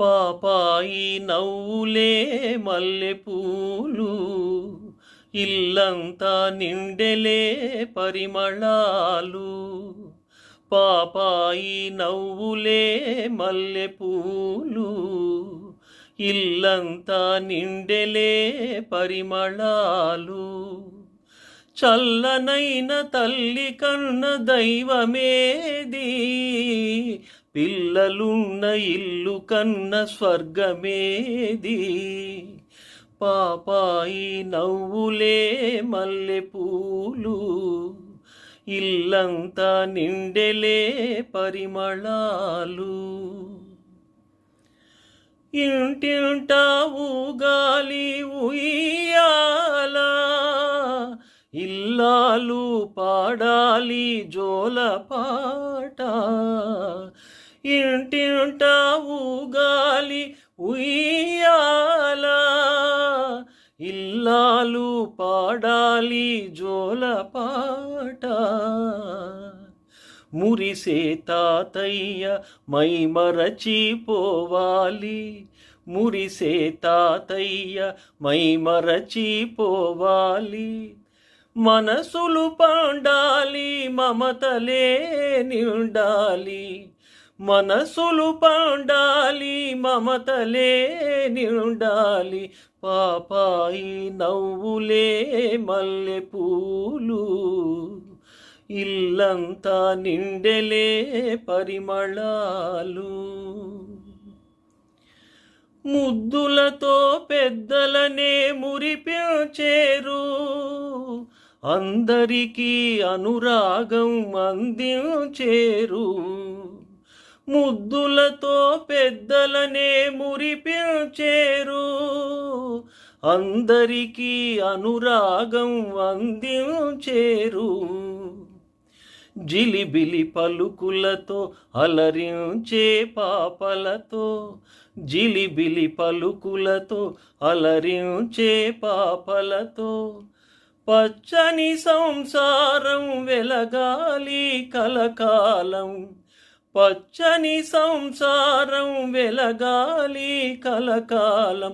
పాపాయి నవ్వులే మల్లెపూలు ఇల్లంతా నిండెలే పరిమళాలు. పాపాయి నవ్వులే మల్లెపూలు ఇల్లంతా నిండెలే పరిమళాలు. చల్లనైన తల్లి కన్న దైవమేది పిల్లలున్న ఇల్లు కన్న స్వర్గమేది. పాపాయి నవ్వులే మల్లెపూలు ఇల్లంతా నిండెలే పరిమళాలు. ఇంటింటా ఊగాలి ఇల్లాలు పాడాలి జోల పాట. ఇంటింట ఊగాలి ఉయ్యాల. ఇల్లాలు పాడాలి జోల పాట. మురిసే తాతయ్య మై మరచిపోవాలి మురిసే తాతయ్య మై మరచిపోవాలి మనసులు పండాలి మమతలే నిండాలి మనసులు పండాలి మమతలే నిండాలి పాపాయి నవ్వులే మల్లెపూలు. ఇల్లంతా నిండెలే పరిమళాలు. ముద్దులతో పెద్దలనే మురిపించేరు. అందరికీ అనురాగం అందించేరు. ముద్దులతో పెద్దలనే మురిపించేరు. అందరికీ అనురాగం అందించేరు. జిలిబిలి పలుకులతో అలరించే పాపలతో జిలిబిలి పలుకులతో అలరించే పాపలతో పచ్చని సంసారం వెలగాలి కలకాలం. పచ్చని సంసారం వెలగాలి కలకాలం.